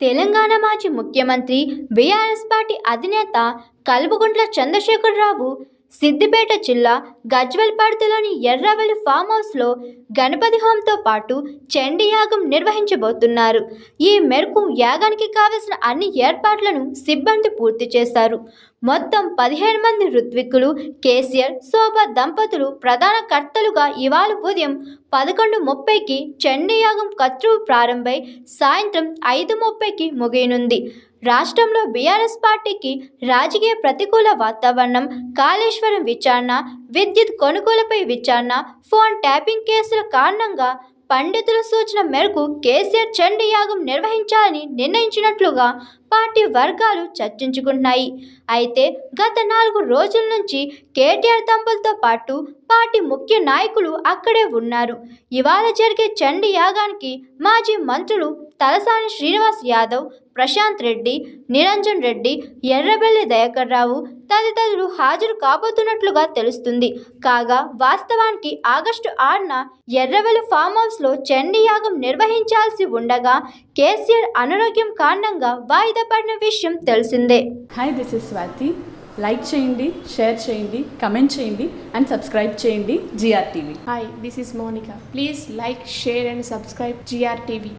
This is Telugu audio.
తెలంగాణ మాజీ ముఖ్యమంత్రి బీఆర్ఎస్ పార్టీ అధినేత కల్వకుంట్ల చంద్రశేఖరరావు సిద్దిపేట జిల్లా గజ్వెల్ పరిధిలోని ఎర్రవెల్లి ఫామ్ హౌస్లో గణపతి హోంతో పాటు చండీ యాగం నిర్వహించబోతున్నారు. ఈ మేరకు యాగానికి కావలసిన అన్ని ఏర్పాట్లను సిబ్బంది పూర్తి చేశారు. మొత్తం పదిహేను మంది ఋత్విక్కులు కేసీఆర్ శోభ దంపతులు ప్రధాన కర్తలుగా ఇవాళ ఉదయం పదకొండు ముప్పైకి చండీయాగం కత్రువు ప్రారంభమై సాయంత్రం ఐదు ముప్పైకి ముగియనుంది. రాష్ట్రంలో బీఆర్ఎస్ పార్టీకి రాజకీయ ప్రతికూల వాతావరణం కాళేశ్వరం విచారణ విద్యుత్ కొనుగోలుపై విచారణ ఫోన్ ట్యాపింగ్ కేసుల కారణంగా పండితుల సూచన మేరకు కేసీఆర్ చండీ యాగం నిర్వహించాలని నిర్ణయించినట్లుగా పార్టీ వర్గాలు చర్చించుకున్నాయి అయితే గత నాలుగు రోజుల నుంచి కేటీఆర్ దంపతులతో పాటు పార్టీ ముఖ్య నాయకులు అక్కడే ఉన్నారు. ఇవాళ జరిగే చండీ యాగానికి మాజీ మంత్రులు తలసాని శ్రీనివాస్ యాదవ్ ప్రశాంత్ రెడ్డి నిరంజన్ రెడ్డి ఎర్రబెల్లి దయాకర్ రావు తదితరులు హాజరు కాబోతున్నట్లుగా తెలుస్తుంది కాగా వాస్తవానికి ఆగస్టు ఆరున ఎర్రవెల్లి ఫామ్ హౌస్లో చండీ యాగం నిర్వహించాల్సి ఉండగా కేసీఆర్ అనారోగ్యం కారణంగా వాయిదా పడిన విషయం తెలిసిందే hi this is Swathi like చేయండి షేర్ చేయండి కమెంట్ చేయండి అండ్ సబ్స్క్రైబ్ చేయండి GR TV Hi, this is Monica. Please like, share, and subscribe GRTV.